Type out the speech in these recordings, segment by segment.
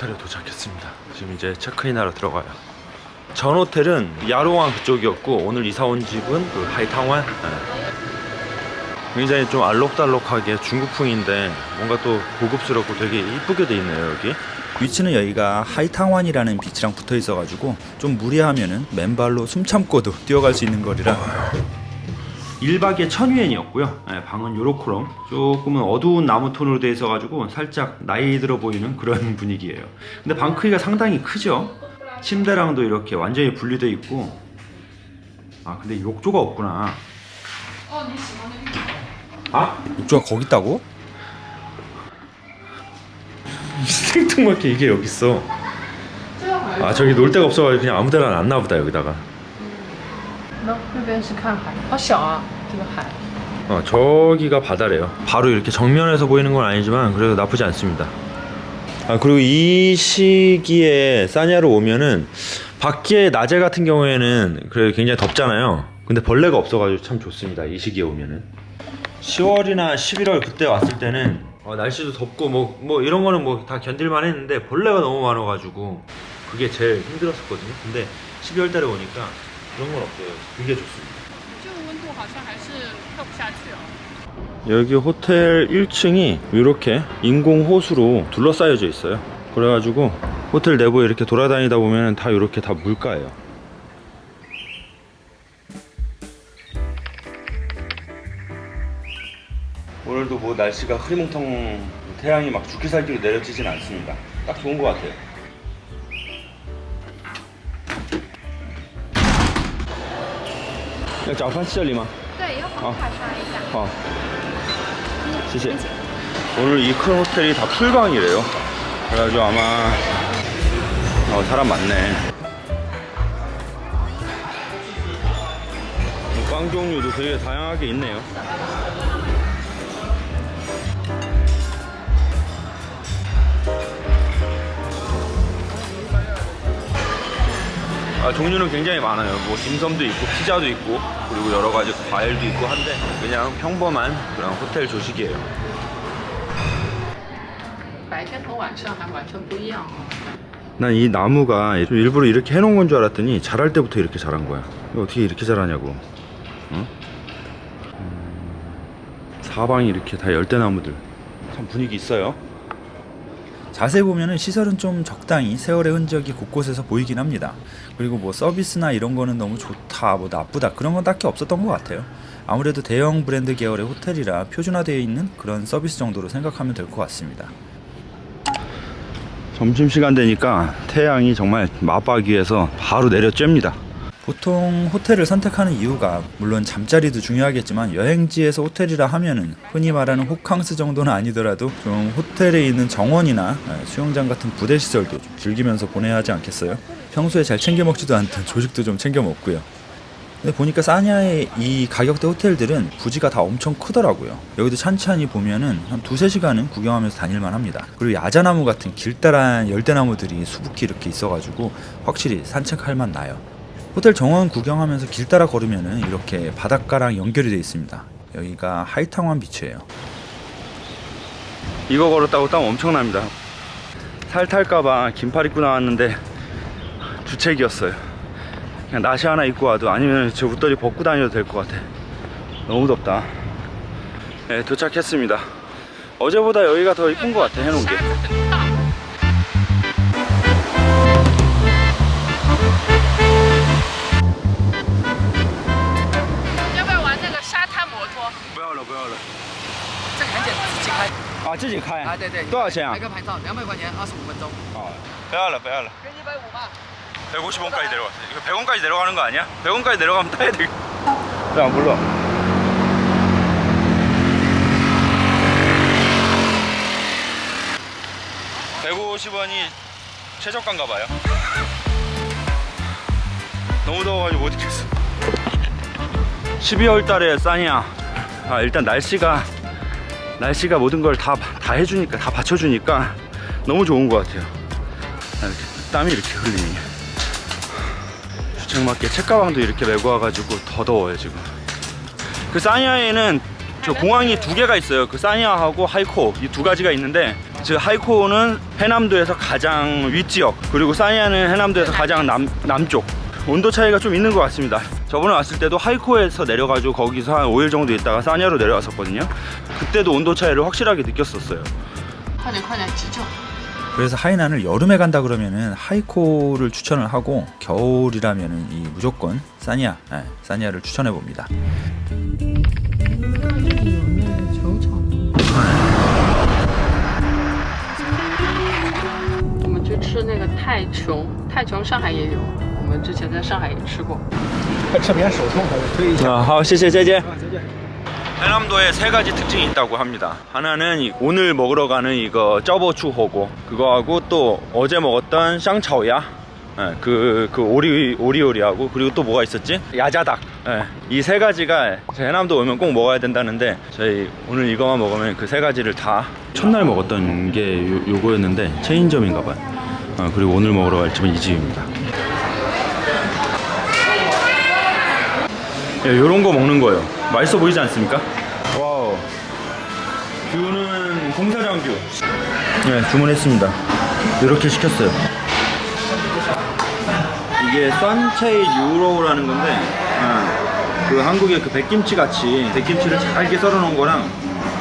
호텔에 도착했습니다. 지금 이제 체크인하러 들어가요. 전 호텔은 야로왕 그쪽이었고 오늘 이사 온 집은 그 하이탕완. 네. 굉장히 좀 알록달록하게 중국풍인데 뭔가 또 고급스럽고 되게 이쁘게 돼 있네요 여기. 위치는 여기가 하이탕완이라는 비치랑 붙어 있어가지고 좀 무리하면은 맨발로 숨 참고도 뛰어갈 수 있는 거리라 1박에 1000위엔이었고요. 예, 방은 요렇게럼 조금은 어두운 나무 톤으로 돼 있어 가지고 살짝 나이 들어 보이는 그런 분위기예요. 근데 방 크기가 상당히 크죠. 침대랑도 이렇게 완전히 분리돼 있고. 아 근데 욕조가 없구나. 아 욕조가 거기 있다고? 생뚱맞게 이게 여기 있어. 아 저기 놀 데가 없어가지고 그냥 아무 데나 안 놔보다 여기다가. 那那边是看海，好小啊，这个海。 어, 저기가 바다래요. 바로 이렇게 정면에서 보이는 건 아니지만 그래도 나쁘지 않습니다. 아, 그리고 이 시기에 사냐로 오면은 밖에 낮에 같은 경우에는 그래 굉장히 덥잖아요. 근데 벌레가 없어가지고 참 좋습니다. 이 시기에 오면은 10월이나 11월 그때 왔을 때는 어, 날씨도 덥고 뭐 뭐 이런 거는 뭐 다 견딜만 했는데 벌레가 너무 많아가지고 그게 제일 힘들었었거든요. 근데 12월 달에 오니까 그런 건 없어요. 그게 좋습니다. 这个温度好像还是跳不下去哦。 여기 호텔 1층이 이렇게 인공 호수로 둘러싸여져 있어요. 그래가지고 호텔 내부에 이렇게 돌아다니다 보면 다 이렇게 다 물가예요. 오늘도 뭐 날씨가 흐리멍텅 태양이 막 죽기 살기로 내려지진 않습니다. 딱 좋은 것 같아요. 야, 早饭这里吗?对，要放卡刷一下。 어. 시시. 오늘 이 큰 호텔이 다 풀방이래요. 그래가지고 아마 어, 사람 많네. 빵 종류도 되게 다양하게 있네요. 아, 종류는 굉장히 많아요. 뭐 딤섬도 있고 피자도 있고 그리고 여러 가지 과일도 있고 한데 그냥 평범한 그런 호텔 조식이에요. 음. 난이 나무가 일부러 이렇게 해놓은 건 줄 알았더니 자랄 때부터 이렇게 자란 거야. 어떻게 이렇게 자라냐고. 응? 음, 사방이 이렇게 다 열대나무들. 참 분위기 있어요. 자세히 보면은 시설은 좀 적당히 세월의 흔적이 곳곳에서 보이긴 합니다. 그리고 뭐 서비스나 이런 거는 너무 좋다, 뭐 나쁘다 그런 건 딱히 없었던 것 같아요. 아무래도 대형 브랜드 계열의 호텔이라 표준화되어 있는 그런 서비스 정도로 생각하면 될 것 같습니다. 점심시간 되니까 태양이 정말 맞박위에서 바로 내려 쬐입니다. 보통 호텔을 선택하는 이유가 물론 잠자리도 중요하겠지만 여행지에서 호텔이라 하면은 흔히 말하는 호캉스 정도는 아니더라도 좀 호텔에 있는 정원이나 예, 수영장 같은 부대 시설도 좀 즐기면서 보내야 하지 않겠어요? 평소에 잘 챙겨 먹지도 않던 조식도 좀 챙겨 먹고요. 근데 보니까 사냐의 이 가격대 호텔들은 부지가 다 엄청 크더라고요. 여기도 찬찬히 보면은 한 두세 시간은 구경하면서 다닐만 합니다. 그리고 야자나무 같은 길다란 열대나무들이 수북히 이렇게 있어가지고 확실히 산책할 맛 나요. 호텔 정원 구경하면서 길 따라 걸으면은 이렇게 바닷가랑 연결이 되어 있습니다. 여기가 하이탕완 비치예요. 이거 걸었다고 땀 엄청납니다. 살 탈까봐 긴팔 입고 나왔는데 주책이었어요. 그냥 나시 하나 입고 와도 아니면 저 웃더리 벗고 다녀도 될 것 같아. 너무 덥다. 네, 도착했습니다. 어제보다 여기가 더 이쁜 것 같아, 해놓은 게. 啊，自己开啊，对对。多少钱啊拍？个拍照，两百块钱，二十五分钟。啊，不要了，不要了。跟一百五吧。 150원까지 내려갔어. 이거 100원까지 내려가는 거 아니야? 100원까지 내려가면 타야 돼. 왜안 불러? (150원이) 최저가인가 봐요 너무 더워가지고 못 있겠어 12월 달에 싸냐 아 일단 날씨가 날씨가 모든 걸 다 다 해주니까 다 받쳐주니까 너무 좋은 것 같아요. 아, 이렇게 땀이 이렇게 흘리니. 주책맞게 책가방도 이렇게 메고 와가지고 더 더워요 지금. 그 사니아에는 저 공항이 두 개가 있어요. 그 사니아하고 하이코. 이 두 가지가 있는데 즉 하이코는 해남도에서 가장 윗지역 그리고 사니아는 해남도에서 가장 남, 남쪽 온도 차이가 좀 있는 것 같습니다 저번에 왔을 때도 하이코에서 내려가지고 거기서 한 5일 정도 있다가 사니아로 내려왔었거든요 그때도 온도 차이를 확실하게 느꼈었어요 快点快点急救！ 그래서 하이난을 여름에 간다 그러면은 하이코를 추천을 하고 겨울이라면은 이 무조건 사니아 예, 사니아를 추천해 봅니다 这里有那个球场。我们去吃那个泰琼，泰琼上海也有，我 们之前在上海也吃过。 아, 好, 谢谢, 再见. 해남도에 세 가지 특징이 있다고 합니다. 하나는 이- 오늘 먹으러 가는 이거 쩌버추호고 그거하고 또 어제 먹었던 샹차오야 예, 그, 그 오리, 오리오리하고 그리고 또 뭐가 있었지? 야자닭 예, 이 세 가지가 제 해남도 오면 꼭 먹어야 된다는데 저희 오늘 이거만 먹으면 그 세 가지를 다 첫날 먹었던 게 요, 요거였는데 체인점인가 봐요 어, 그리고 오늘 먹으러 갈 집은 이 집입니다 야, 요런 거 먹는 거예요. 맛있어 보이지 않습니까? 와우. 뷰는 공사장 뷰. 네, 주문했습니다. 이렇게 시켰어요. 이게 썬체이 유로라는 건데, 아, 그 한국의 그 백김치 같이 백김치를 잘게 썰어 놓은 거랑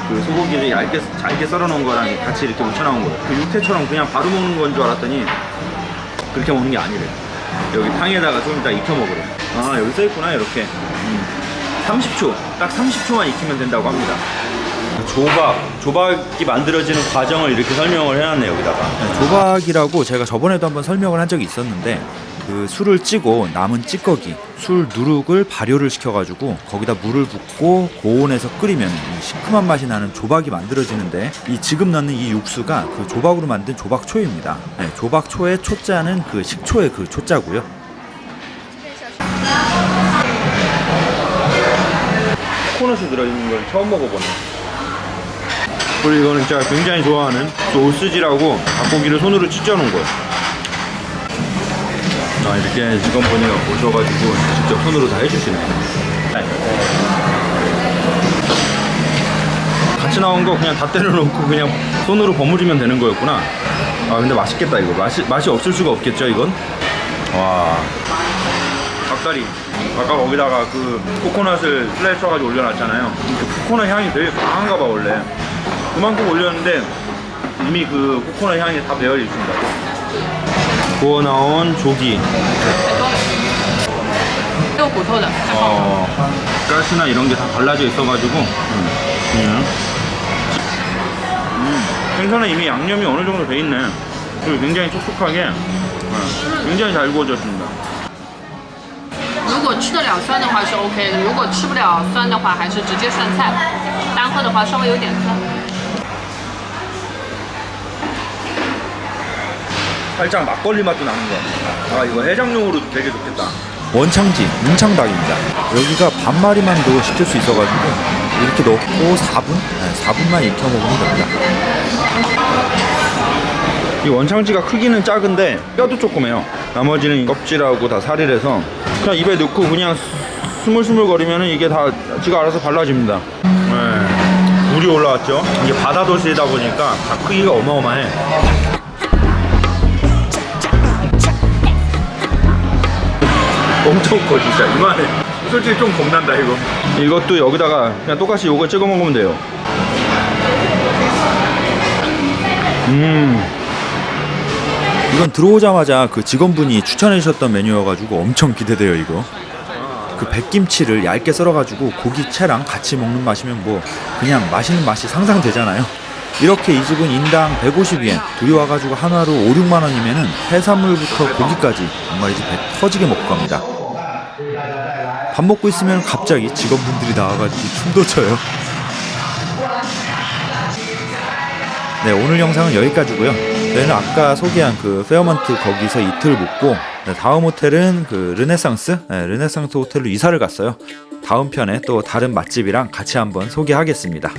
그 소고기를 얇게 잘게 썰어 놓은 거랑 같이 이렇게 묻혀 나온 거예요. 그 육회처럼 그냥 바로 먹는 건 줄 알았더니 그렇게 먹는 게 아니래. 여기 탕에다가 좀 이따 익혀 먹으래. 아 여기 써 있구나 이렇게. 음. 30초, 딱 30초만 익히면 된다고 합니다. 조박, 조박이 만들어지는 과정을 이렇게 설명을 해놨네 여기다가. 조박이라고 제가 저번에도 한번 설명을 한 적이 있었는데 그 술을 찌고 남은 찌꺼기, 술 누룩을 발효를 시켜가지고 거기다 물을 붓고 고온에서 끓이면 이 시큼한 맛이 나는 조박이 만들어지는데 이 지금 넣는 이 육수가 그 조박으로 만든 조박초입니다. 네, 조박초의 초자는 그 식초의 그 초자고요. 코코넛이 들어있는 걸 처음 먹어보네. 그리고 이거는 제가 굉장히 좋아하는 소스지라고 닭고기를 손으로 찢어놓은 거예요. 아, 이렇게 직원분이가 오셔가지고 직접 손으로 다 해주시네. 같이 나온 거 그냥 다 때려놓고 그냥 손으로 버무리면 되는 거였구나. 아, 근데 맛있겠다, 이거. 맛이, 맛이 없을 수가 없겠죠, 이건? 와. 닭다리. 아까 거기다가 그 코코넛을 슬라이스가지고 올려놨잖아요. 코코넛 향이 되게 강한가 봐 원래. 그만큼 올렸는데 이미 그 코코넛 향이 다 배어 있습니다. 구워 나온 조기. 어, 가스나 이런 게 다 발라져 있어가지고. 음, 그냥 음, 생선에 이미 양념이 어느 정도 돼 있네. 그리고 굉장히 촉촉하게. 어. 굉장히 잘 구워졌습니다. 如果吃得了酸的话是 OK 的，如果吃不了酸的话，还是直接涮菜。单喝的话稍微有点酸。 살짝 막걸리 맛도 나는 것 같아. 아, 이거 해장용으로도 되게 좋겠다. 원창지, 문창닭입니다. 여기가 반마리만도 시킬 수 있어가지고 이렇게 넣고 4분? 네, 4분만 익혀 먹으면 됩니다. 이 원창지가 크기는 작은데 뼈도 조그매요. 나머지는 껍질하고 다 살이라서 그냥 입에 넣고 그냥 스물스물 거리면 이게 다 지가 알아서 발라집니다. 네. 물이 올라왔죠. 이게 바다 도시다 보니까 다 크기가 어마어마해. 엄청 커 진짜 이만해 솔직히 좀 겁난다 이거 이것도 여기다가 그냥 똑같이 요거 찍어 먹으면 돼요 음 이건 들어오자마자 그 직원분이 추천해 주셨던 메뉴여가지고 엄청 기대돼요 이거. 그 백김치를 얇게 썰어가지고 고기 채랑 같이 먹는 맛이면 뭐 그냥 맛있는 맛이 상상되잖아요. 이렇게 이 집은 인당 150엔 둘이 와가지고 한화로 5, 6만 원이면은 해산물부터 고기까지 정말 이제 배 터지게 먹고 갑니다. 밥 먹고 있으면 갑자기 직원분들이 나와가지고 춤도 춰요. 네 오늘 영상은 여기까지고요 저희는 아까 소개한 그 페어먼트 거기서 이틀 묵고 네, 다음 호텔은 그 르네상스 네, 르네상스 호텔로 이사를 갔어요. 다음 편에 또 다른 맛집이랑 같이 한번 소개하겠습니다